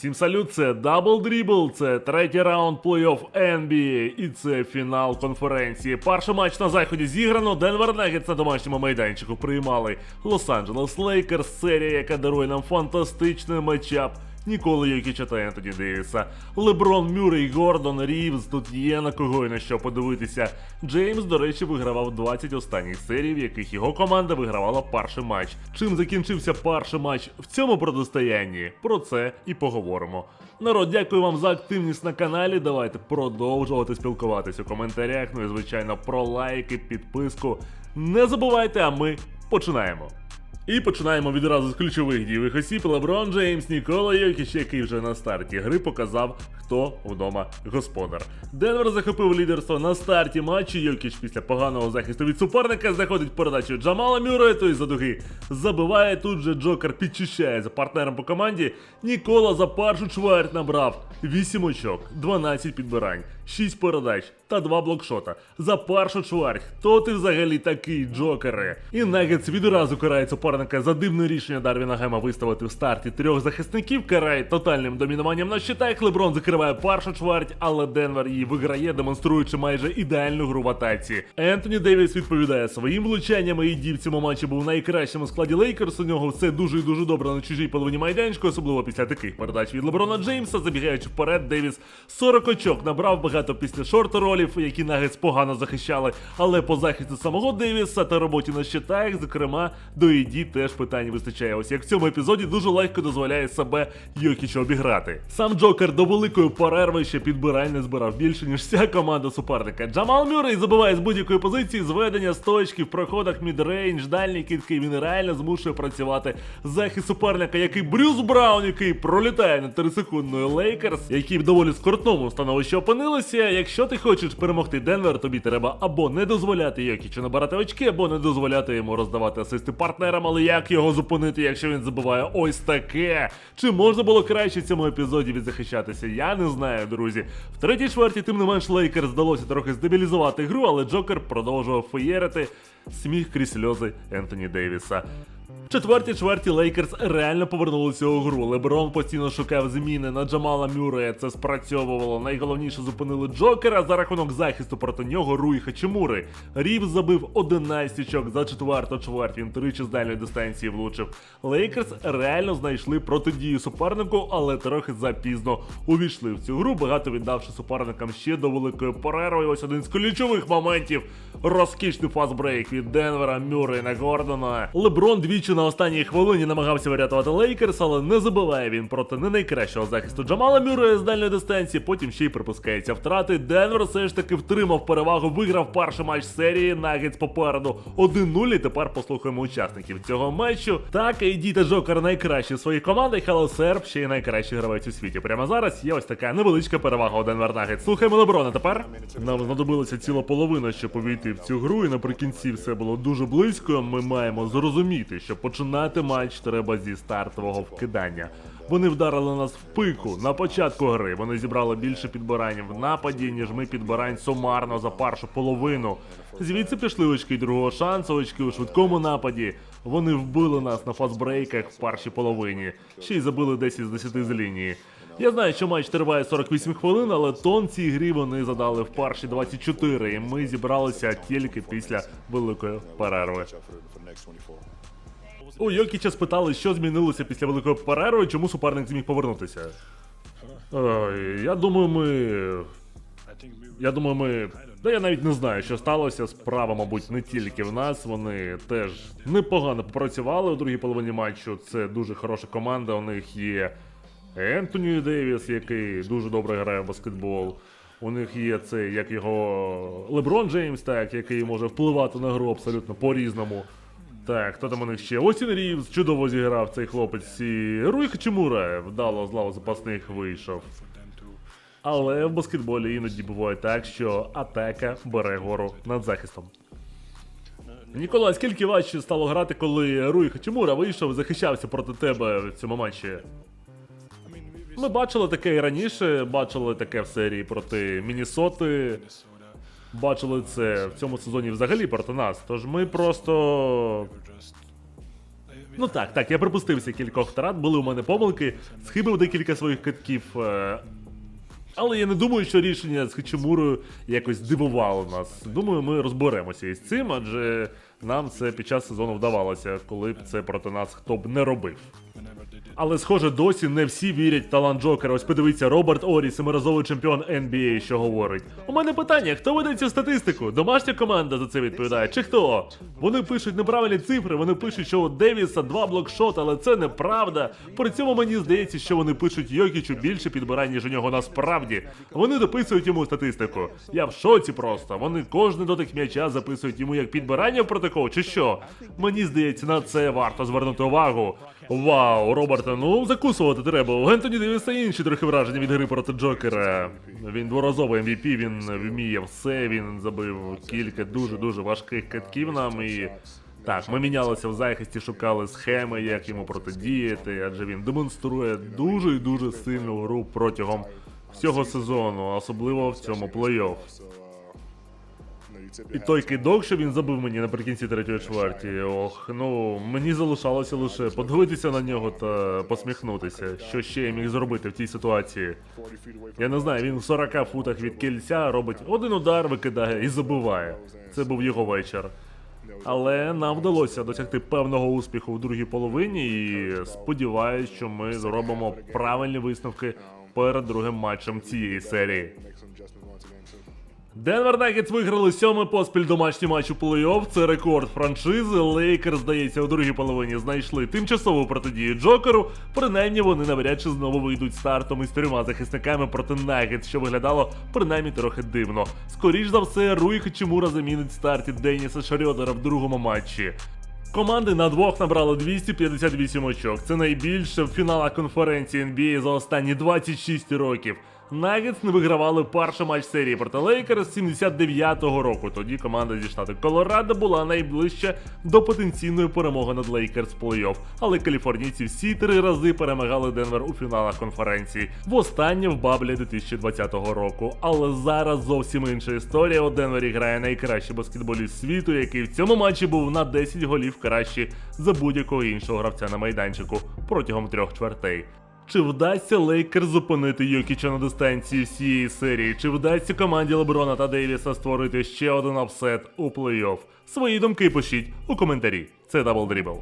Всім салют, це Дабл Дрібл, це третій раунд плей-офф NBA і це фінал конференції. Перший матч на заході зіграно. Денвер Нагетс на домашньому майданчику приймали Лос-Анджелес Лейкерс, серія, яка дарує нам фантастичний матчап. Ніколи Йокіча та Ентоні Девіса. Леброн, Мюррей, Гордон, Рівз, тут є на кого і на що подивитися. Джеймс, до речі, вигравав 20 останніх серій, в яких його команда вигравала перший матч. Чим закінчився перший матч в цьому протистоянні? Про це і поговоримо. Народ, дякую вам за активність на каналі. Давайте продовжувати спілкуватись у коментарях. Ну і звичайно про лайки, підписку. Не забувайте, а ми починаємо. І починаємо відразу з ключових дієвих осіб. Леброн Джеймс, Нікола Йокіч, який вже на старті гри показав, хто вдома господар. Денвер захопив лідерство на старті матчу. Йокіч після поганого захисту від суперника заходить передачу Джамала Мюррея, той за дуги забиває. Тут же Джокер підчищає за партнером по команді. Нікола за першу чверть набрав 8 очок, 12 підбирань, 6 передач та 2 блокшота. За першу чверть. Хто ти взагалі такий, Джокере? І Нагетс відразу карає суперника за дивне рішення Дарвіна Гема виставити в старті трьох захисників. Карає тотальним домінуванням на щитах. Леброн закриває першу чверть, але Денвер її виграє, демонструючи майже ідеальну гру в атаці. Ентоні Девіс відповідає своїм влучаннями і дів цьому матчі був найкращим у складі Лейкерс. У нього все дуже і дуже добре на чужій половині майданчику, особливо після таких передач від Леброна Джеймса. Забігаючи вперед, Девіс 40 очок набрав багато після шорт-ролів, які Нагетс погано захищали. Але по захисту самого Девіса та роботі на щитах, зокрема, до ІДі теж питань вистачає. Ось як в цьому епізоді дуже легко дозволяє себе Йокічу обіграти. Сам Джокер до великої перерви ще підбирань не збирав більше, ніж вся команда суперника. Джамал Мюррей забиває з будь-якої позиції зведення з точки в проходах мідрейндж, дальні кітки. Він реально змушує працювати захист суперника, який Брюс Браун, який пролітає над 3-секундною Лейкерс, які в доволі скоротному становищі опинилися. Якщо ти хочеш перемогти Денвер, тобі треба або не дозволяти Йокічу набирати очки, або не дозволяти йому роздавати асисти партнерам. Але як його зупинити, якщо він забиває ось таке? Чи можна було краще в цьому епізоді відзахищатися? Я не знаю, друзі. В третій чверті, тим не менш, Лейкерс вдалося трохи здебілізувати гру, але Джокер продовжував феєрити сміх крізь сльози Ентоні Дейвіса. Четвертій чверті Лейкерс реально повернулися у гру. Леброн постійно шукав зміни на Джамала Мюррея. Це спрацьовувало. Найголовніше зупинили Джокера за рахунок захисту проти нього Руї Хачимури. Рів забив 11 очок за четверту чверть. Він тричі з дальньої дистанції влучив. Лейкерс реально знайшли протидію супернику, але трохи запізно увійшли в цю гру, багато віддавши суперникам ще до великої перерви. Ось один з ключових моментів. Розкішний фастбрейк від Денвера, Мюррея на Гордона. Леброн двічі на останній хвилині намагався врятувати Лейкерс, але не забиває він проти не найкращого захисту Джамала Мюррея з дальньої дистанції. Потім ще й припускається втрати. Денвер все ж таки втримав перевагу, виграв перший матч серії. Нагетс попереду 1-0. І тепер послухаємо учасників цього матчу. Так, Ейді та Джокер найкращі в своїх командах, але Серб ще й найкращий гравець у світі. Прямо зараз є ось така невеличка перевага у Денвер Нагетс. Слухаємо Леброна тепер. Нам знадобилася ціла половина, щоб увійти в цю гру, і наприкінці все було дуже близько. Ми маємо зрозуміти, що починати матч треба зі стартового вкидання. Вони вдарили нас в пику на початку гри. Вони зібрали більше підбирань в нападі, ніж ми підбирань сумарно за першу половину. Звідси пішли очки другого шансу, очки у швидкому нападі. Вони вбили нас на фастбрейках в першій половині. Ще й забили 10 з 10 з лінії. Я знаю, що матч триває 48 хвилин, але тон цій грі вони задали в перші 24, і ми зібралися тільки після великої перерви. У Йокіча спитали, що змінилося після великої перерви, чому суперник зміг повернутися. Ой, я думаю, ми. Я думаю, ми. Да я навіть не знаю, що сталося. Справа, мабуть, не тільки в нас. Вони теж непогано попрацювали у другій половині матчу. Це дуже хороша команда. У них є Ентоні Девіс, який дуже добре грає в баскетбол. У них є цей, як його Леброн Джеймс, так, який може впливати на гру абсолютно по-різному. Так, хто там у них ще? Остін Рівз чудово зіграв цей хлопець. І Руй Хачимура вдало з лави запасних вийшов. Але в баскетболі іноді буває так, що атака бере гору над захистом. Ніколай, скільки важче стало грати, коли Руй Хачимура вийшов захищався проти тебе в цьому матчі? Ми бачили таке і раніше, бачили таке в серії проти Мінісоти. Бачили це в цьому сезоні взагалі проти нас. Тож ми просто Ну так, так, я припустився кількох втрат, були у мене помилки, схибив декілька своїх китків. е, Але я не думаю, що рішення з Хачимурою якось дивувало нас. Думаю, ми розберемося із цим, адже нам це під час сезону вдавалося, коли б це проти нас хто б не робив. Але схоже, досі не всі вірять в талант Джокера. Ось подивіться, Роберт Орі, семиразовий чемпіон NBA, що говорить. У мене питання: хто веде цю статистику? Домашня команда за це відповідає, чи хто? Вони пишуть неправильні цифри, вони пишуть, що у Девіса два блокшоти, але це неправда. При цьому мені здається, що вони пишуть Йокічу більше підбирань, ніж у нього насправді. Вони дописують йому статистику. Я в шоці просто. Вони кожен дотик м'яча записують йому як підбирання в протокол, чи що? Мені здається, на це варто звернути увагу. Вау, Роберта, ну закусувати треба. У Гентоні Девіса інші трохи враження від гри проти Джокера. Він дворазовий MVP, він вміє все, він забив кілька дуже-дуже важких катків нам і. Так, ми мінялися в захисті, шукали схеми, як йому протидіяти, адже він демонструє дуже і дуже сильну гру протягом всього сезону, особливо в цьому плей-офф. І той кидок, що він забив мені наприкінці третьої чверті. Ох, ну мені залишалося лише подивитися на нього та посміхнутися. Що ще я міг зробити в цій ситуації? Я не знаю, він в 40 футах від кільця робить один удар, викидає і забиває. Це був його вечір. Але нам вдалося досягти певного успіху в другій половині, і сподіваюсь, що ми зробимо правильні висновки перед другим матчем цієї серії. Денвер Наггетс виграли сьомий поспіль домашній матч у плей-офф. Це рекорд франшизи. Лейкер, здається, у другій половині знайшли тимчасову протидію Джокеру. Принаймні вони навряд чи знову вийдуть стартом із трьома захисниками проти Наггетс, що виглядало принаймні трохи дивно. Скоріш за все, Руй Хачимура замінить старті Деніса Шарьодера в другому матчі. Команди на двох набрали 258 очок. Це найбільше в фіналах конференції NBA за останні 26 років. Нагетс не вигравали перший матч серії проти Лейкерс з 79-го року. Тоді команда зі штату Колорадо була найближча до потенційної перемоги над Лейкерс плей-офф. Але каліфорнійці всі три рази перемагали Денвер у фіналах конференції. Востаннє в баблі 2020 року. Але зараз зовсім інша історія. У Денвері грає найкращий баскетболіст світу, який в цьому матчі був на 10 голів краще за будь-якого іншого гравця на майданчику протягом трьох чвертей. Чи вдасться Лейкер зупинити Йокіча на дистанції всієї серії? Чи вдасться команді Леброна та Дейвіса створити ще один апсет у плей-офф? Свої думки пишіть у коментарі. Це Double Dribble.